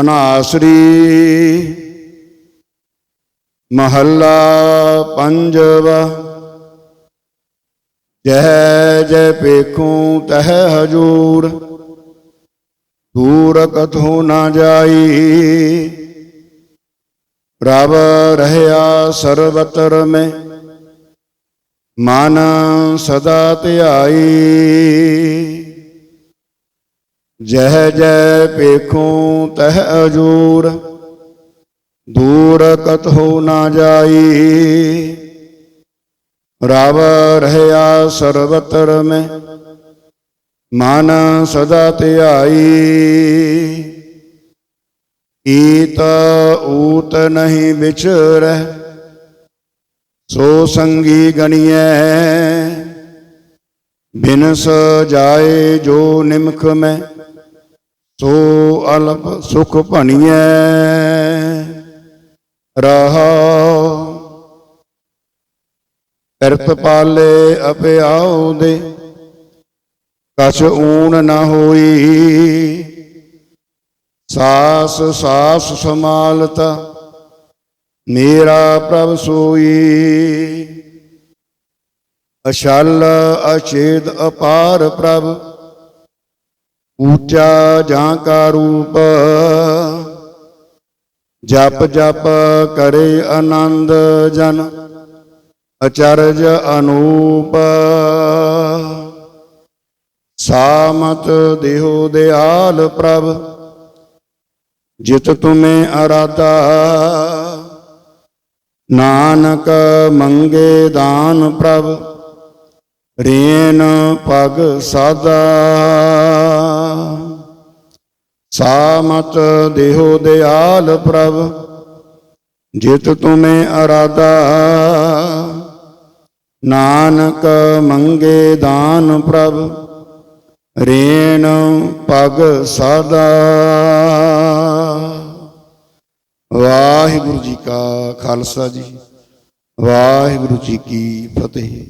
ਅਨਾਸਰੀ। ਮਹੱਲਾ ਪੰਜਵਾ। ਜਹ ਜੈ ਪੇਖੂ ਤਹ ਹਜੂਰ। ਦੂਰ ਕਥੋ ਨਾ ਜਾਈ। ਪ੍ਰਭ ਰਹਿਆ ਸਰਬਤਰ ਮੈਂ। ਮਨ ਸਦਾ ਧਿਆਈ। ਜਹ ਜੈ ਪੇਖੂ ਤਹ ਅਜੂਰ, ਦੂਰ ਕਤ ਹੋ ਨਾ ਜਾਈ। ਰਵ ਰਹਿਆ ਸਰਬਤਰ ਮੈਂ, ਮਨ ਸਦਾ ਧਿਆਈ। ਈਤ ਊਤ ਨਹੀਂ ਵਿਚਰੈ ਸੋ ਸੰਗੀ ਗਣੀਐ। ਬਿਨ ਜਾਏ ਜੋ ਨਿਮਖ ਮੈਂ ਸੋ ਅਲਪ ਸੁਖ ਭਣੀਐ, ਰਹਾ। ਕਰਤ ਪਾਲੇ ਅਪਿਆਉ ਦੇ ਕਛ ਊਣ ਨਾ ਹੋਈ। ਸਾਸ ਸਾਸ ਸਮਾਲਤਾ, ਮੇਰਾ ਪ੍ਰਭ ਸੋਈ। ਅਸ਼ਲ ਅਛੇਦ ਅਪਾਰ ਪ੍ਰਭ ਉੱਚਾ ਜਾਂ ਕਾ ਰੂਪ, ਜਪ ਜਪ ਕਰੇ ਆਨੰਦ ਜਨ, ਅਚਰਜ ਅਨੂਪ। ਸਾਮਤ ਦੇਹੋ ਦਿਆਲ ਪ੍ਰਭ, ਜਿਤ ਤੁਮੇ ਅਰਾਧਾ। ਨਾਨਕ ਮੰਗੇ ਦਾਨ ਪ੍ਰਭ ਰੇਨ ਪਗ ਸਾਦਾ। ਸਾਮਤ ਦੇਹੋ ਦਿਆਲ ਪ੍ਰਭ, ਜਿਤ ਤੁਮੇ ਅਰਾਦਾ ਨਾਨਕ ਮੰਗੇ ਦਾਨ ਪ੍ਰਭ, ਰੇਨ ਪਗ ਸਾਦਾ। ਵਾਹਿਗੁਰੂ ਜੀ ਕਾ ਖਾਲਸਾ ਜੀ, ਵਾਹਿਗੁਰੂ ਜੀ ਕੀ ਫਤਿਹ।